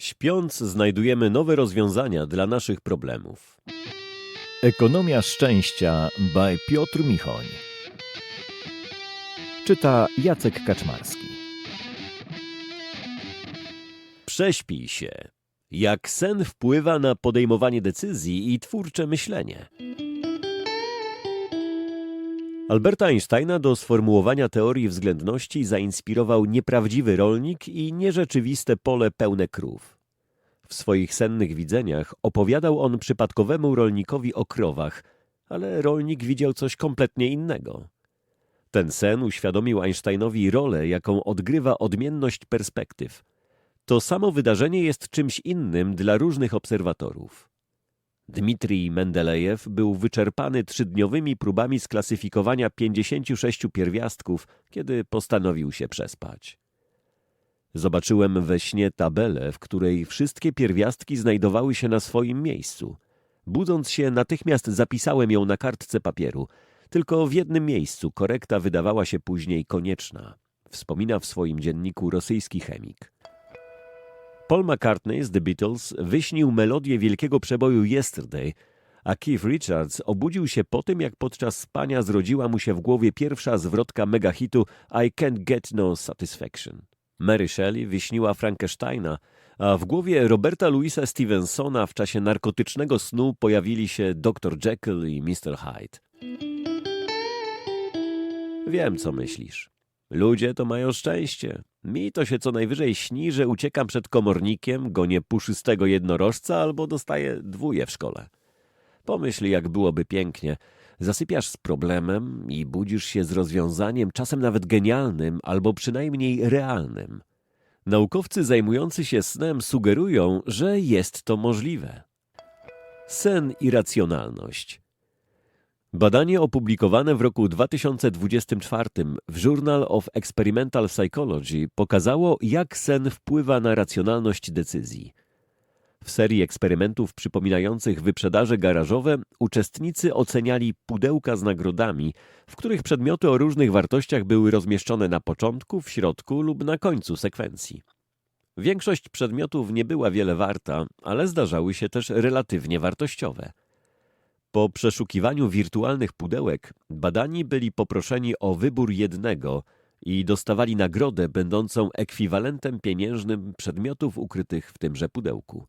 Śpiąc, znajdujemy nowe rozwiązania dla naszych problemów. Ekonomia szczęścia by Piotr Michoń. Czyta Jacek Kaczmarski. Prześpij się. Jak sen wpływa na podejmowanie decyzji i twórcze myślenie. Alberta Einsteina do sformułowania teorii względności zainspirował nieprawdziwy rolnik i nierzeczywiste pole pełne krów. W swoich sennych widzeniach opowiadał on przypadkowemu rolnikowi o krowach, ale rolnik widział coś kompletnie innego. Ten sen uświadomił Einsteinowi rolę, jaką odgrywa odmienność perspektyw. To samo wydarzenie jest czymś innym dla różnych obserwatorów. Dmitrij Mendelejew był wyczerpany trzydniowymi próbami sklasyfikowania 56 pierwiastków, kiedy postanowił się przespać. Zobaczyłem we śnie tabelę, w której wszystkie pierwiastki znajdowały się na swoim miejscu. Budząc się, natychmiast zapisałem ją na kartce papieru. Tylko w jednym miejscu korekta wydawała się później konieczna. Wspomina w swoim dzienniku rosyjski chemik. Paul McCartney z The Beatles wyśnił melodię wielkiego przeboju Yesterday, a Keith Richards obudził się po tym, jak podczas spania zrodziła mu się w głowie pierwsza zwrotka megahitu I Can't Get No Satisfaction. Mary Shelley wyśniła Frankensteina, a w głowie Roberta Louisa Stevensona w czasie narkotycznego snu pojawili się Dr. Jekyll i Mr. Hyde. Wiem, co myślisz. Ludzie to mają szczęście. Mi to się co najwyżej śni, że uciekam przed komornikiem, gonię puszystego jednorożca albo dostaję dwóje w szkole. Pomyśl, jak byłoby pięknie. Zasypiasz z problemem i budzisz się z rozwiązaniem, czasem nawet genialnym, albo przynajmniej realnym. Naukowcy zajmujący się snem sugerują, że jest to możliwe. Sen i racjonalność. Badanie opublikowane w roku 2024 w Journal of Experimental Psychology pokazało, jak sen wpływa na racjonalność decyzji. W serii eksperymentów przypominających wyprzedaże garażowe uczestnicy oceniali pudełka z nagrodami, w których przedmioty o różnych wartościach były rozmieszczone na początku, w środku lub na końcu sekwencji. Większość przedmiotów nie była wiele warta, ale zdarzały się też relatywnie wartościowe. Po przeszukiwaniu wirtualnych pudełek badani byli poproszeni o wybór jednego i dostawali nagrodę będącą ekwiwalentem pieniężnym przedmiotów ukrytych w tymże pudełku.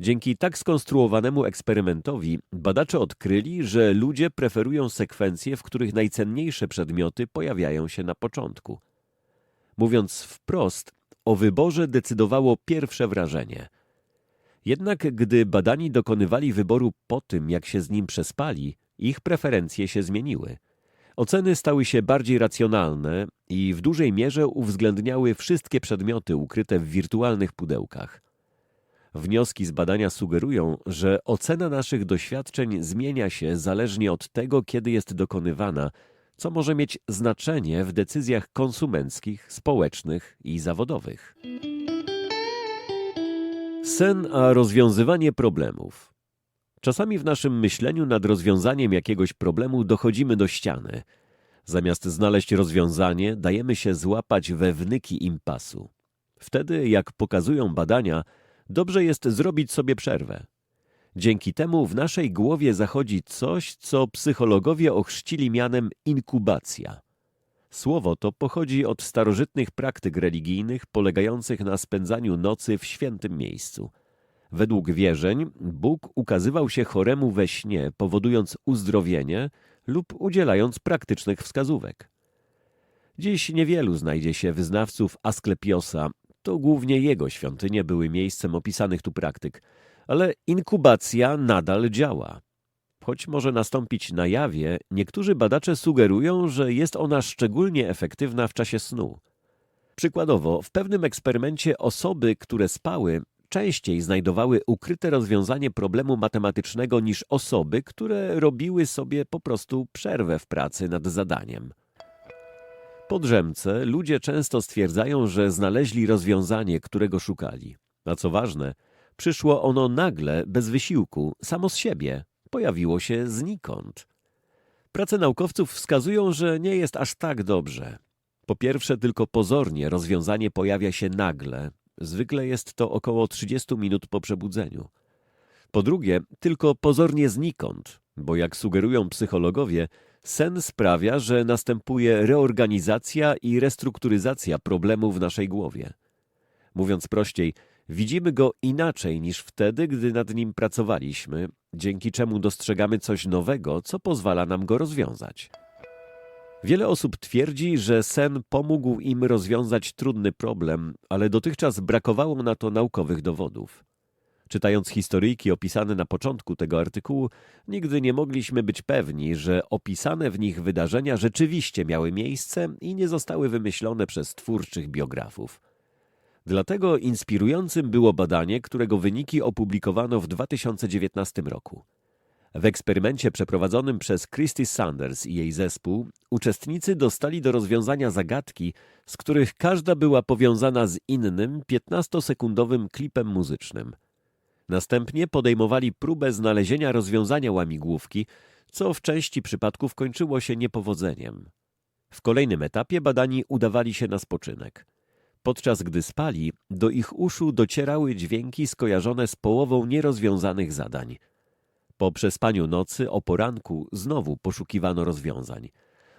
Dzięki tak skonstruowanemu eksperymentowi badacze odkryli, że ludzie preferują sekwencje, w których najcenniejsze przedmioty pojawiają się na początku. Mówiąc wprost, o wyborze decydowało pierwsze wrażenie – jednak gdy badani dokonywali wyboru po tym, jak się z nim przespali, ich preferencje się zmieniły. Oceny stały się bardziej racjonalne i w dużej mierze uwzględniały wszystkie przedmioty ukryte w wirtualnych pudełkach. Wnioski z badania sugerują, że ocena naszych doświadczeń zmienia się zależnie od tego, kiedy jest dokonywana, co może mieć znaczenie w decyzjach konsumenckich, społecznych i zawodowych. Sen a rozwiązywanie problemów. Czasami w naszym myśleniu nad rozwiązaniem jakiegoś problemu dochodzimy do ściany. Zamiast znaleźć rozwiązanie, dajemy się złapać we wnyki impasu. Wtedy, jak pokazują badania, dobrze jest zrobić sobie przerwę. Dzięki temu w naszej głowie zachodzi coś, co psychologowie ochrzcili mianem inkubacja. Słowo to pochodzi od starożytnych praktyk religijnych polegających na spędzaniu nocy w świętym miejscu. Według wierzeń Bóg ukazywał się choremu we śnie, powodując uzdrowienie lub udzielając praktycznych wskazówek. Dziś niewielu znajdzie się wyznawców Asklepiosa, to głównie jego świątynie były miejscem opisanych tu praktyk, ale inkubacja nadal działa. Choć może nastąpić na jawie, niektórzy badacze sugerują, że jest ona szczególnie efektywna w czasie snu. Przykładowo, w pewnym eksperymencie osoby, które spały, częściej znajdowały ukryte rozwiązanie problemu matematycznego niż osoby, które robiły sobie po prostu przerwę w pracy nad zadaniem. Po drzemce ludzie często stwierdzają, że znaleźli rozwiązanie, którego szukali. A co ważne, przyszło ono nagle, bez wysiłku, samo z siebie, pojawiło się znikąd. Prace naukowców wskazują, że nie jest aż tak dobrze. Po pierwsze, tylko pozornie rozwiązanie pojawia się nagle, Zwykle jest to około 30 minut po przebudzeniu. Po drugie, tylko pozornie znikąd, bo jak sugerują psychologowie, sen sprawia, że następuje reorganizacja i restrukturyzacja problemu w naszej głowie. Mówiąc prościej, widzimy go inaczej niż wtedy, gdy nad nim pracowaliśmy, dzięki czemu dostrzegamy coś nowego, co pozwala nam go rozwiązać. Wiele osób twierdzi, że sen pomógł im rozwiązać trudny problem, ale dotychczas brakowało na to naukowych dowodów. Czytając historyjki opisane na początku tego artykułu, nigdy nie mogliśmy być pewni, że opisane w nich wydarzenia rzeczywiście miały miejsce i nie zostały wymyślone przez twórczych biografów. Dlatego inspirującym było badanie, którego wyniki opublikowano w 2019 roku. W eksperymencie przeprowadzonym przez Christy Sanders i jej zespół uczestnicy dostali do rozwiązania zagadki, z których każda była powiązana z innym 15-sekundowym klipem muzycznym. Następnie podejmowali próbę znalezienia rozwiązania łamigłówki, co w części przypadków kończyło się niepowodzeniem. W kolejnym etapie badani udawali się na spoczynek. Podczas gdy spali, do ich uszu docierały dźwięki skojarzone z połową nierozwiązanych zadań. Po przespaniu nocy o poranku znowu poszukiwano rozwiązań.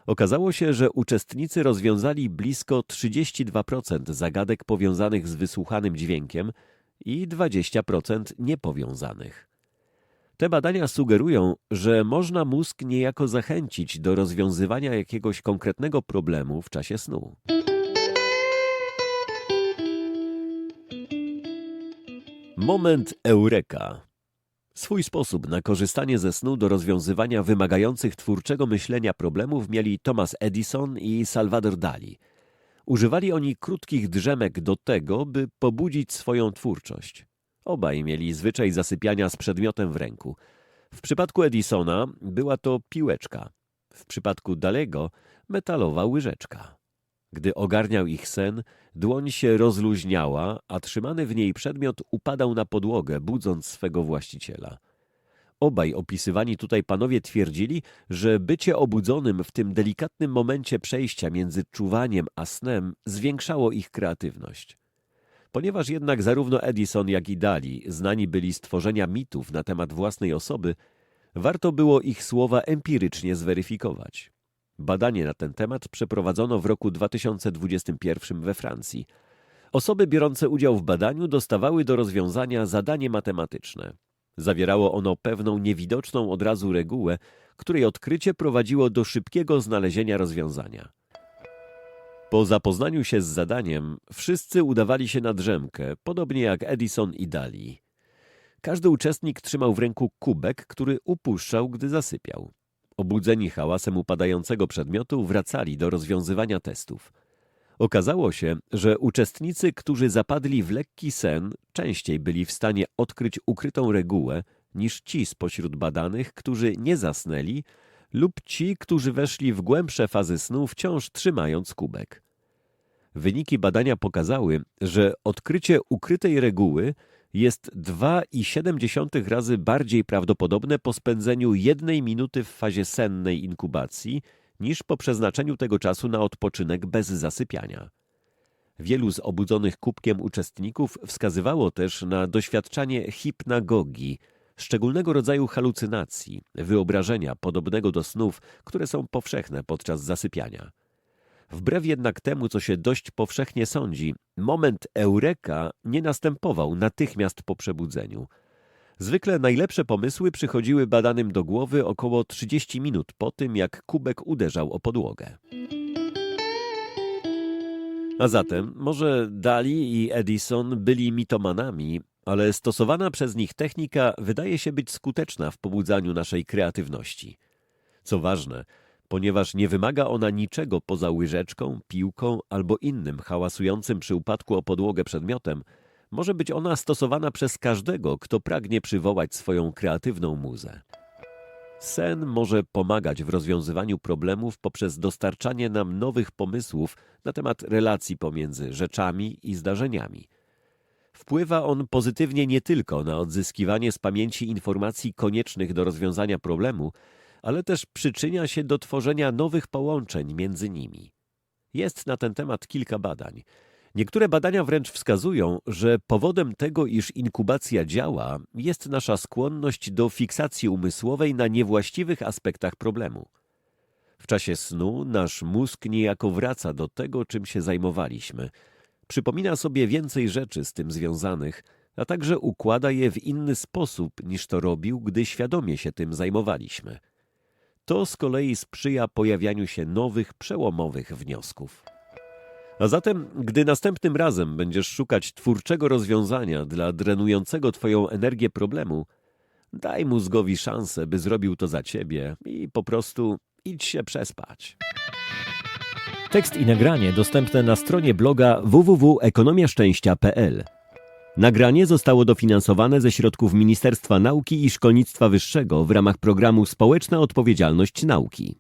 Okazało się, że uczestnicy rozwiązali blisko 32% zagadek powiązanych z wysłuchanym dźwiękiem i 20% niepowiązanych. Te badania sugerują, że można mózg niejako zachęcić do rozwiązywania jakiegoś konkretnego problemu w czasie snu. Moment eureka. Swój sposób na korzystanie ze snu do rozwiązywania wymagających twórczego myślenia problemów mieli Thomas Edison i Salvador Dali. Używali oni krótkich drzemek do tego, by pobudzić swoją twórczość. Obaj mieli zwyczaj zasypiania z przedmiotem w ręku. W przypadku Edisona była to piłeczka, w przypadku Dalego metalowa łyżeczka. Gdy ogarniał ich sen, dłoń się rozluźniała, a trzymany w niej przedmiot upadał na podłogę, budząc swego właściciela. Obaj opisywani tutaj panowie twierdzili, że bycie obudzonym w tym delikatnym momencie przejścia między czuwaniem a snem zwiększało ich kreatywność. Ponieważ jednak zarówno Edison, jak i Dali znani byli z tworzenia mitów na temat własnej osoby, warto było ich słowa empirycznie zweryfikować. Badanie na ten temat przeprowadzono w roku 2021 we Francji. Osoby biorące udział w badaniu dostawały do rozwiązania zadanie matematyczne. Zawierało ono pewną niewidoczną od razu regułę, której odkrycie prowadziło do szybkiego znalezienia rozwiązania. Po zapoznaniu się z zadaniem, wszyscy udawali się na drzemkę, podobnie jak Edison i Dali. Każdy uczestnik trzymał w ręku kubek, który upuszczał, gdy zasypiał. Obudzeni hałasem upadającego przedmiotu wracali do rozwiązywania testów. Okazało się, że uczestnicy, którzy zapadli w lekki sen, częściej byli w stanie odkryć ukrytą regułę niż ci spośród badanych, którzy nie zasnęli, lub ci, którzy weszli w głębsze fazy snu, wciąż trzymając kubek. Wyniki badania pokazały, że odkrycie ukrytej reguły jest 2,7 razy bardziej prawdopodobne po spędzeniu jednej minuty w fazie sennej inkubacji niż po przeznaczeniu tego czasu na odpoczynek bez zasypiania. Wielu z obudzonych kubkiem uczestników wskazywało też na doświadczanie hipnagogii, szczególnego rodzaju halucynacji, wyobrażenia podobnego do snów, które są powszechne podczas zasypiania. Wbrew jednak temu, co się dość powszechnie sądzi, moment eureka nie następował natychmiast po przebudzeniu. Zwykle najlepsze pomysły przychodziły badanym do głowy około 30 minut po tym, jak kubek uderzał o podłogę. A zatem, może Dali i Edison byli mitomanami, ale stosowana przez nich technika wydaje się być skuteczna w pobudzaniu naszej kreatywności. Co ważne, ponieważ nie wymaga ona niczego poza łyżeczką, piłką albo innym hałasującym przy upadku o podłogę przedmiotem, może być ona stosowana przez każdego, kto pragnie przywołać swoją kreatywną muzę. Sen może pomagać w rozwiązywaniu problemów poprzez dostarczanie nam nowych pomysłów na temat relacji pomiędzy rzeczami i zdarzeniami. Wpływa on pozytywnie nie tylko na odzyskiwanie z pamięci informacji koniecznych do rozwiązania problemu, ale też przyczynia się do tworzenia nowych połączeń między nimi. Jest na ten temat kilka badań. Niektóre badania wręcz wskazują, że powodem tego, iż inkubacja działa, jest nasza skłonność do fiksacji umysłowej na niewłaściwych aspektach problemu. W czasie snu nasz mózg niejako wraca do tego, czym się zajmowaliśmy. Przypomina sobie więcej rzeczy z tym związanych, a także układa je w inny sposób niż to robił, gdy świadomie się tym zajmowaliśmy. To z kolei sprzyja pojawianiu się nowych, przełomowych wniosków. A zatem, gdy następnym razem będziesz szukać twórczego rozwiązania dla drenującego Twoją energię problemu, daj mózgowi szansę, by zrobił to za Ciebie i po prostu idź się przespać. Tekst i nagranie dostępne na stronie bloga www.ekonomiaszczęścia.pl. Nagranie zostało dofinansowane ze środków Ministerstwa Nauki i Szkolnictwa Wyższego w ramach programu Społeczna Odpowiedzialność Nauki.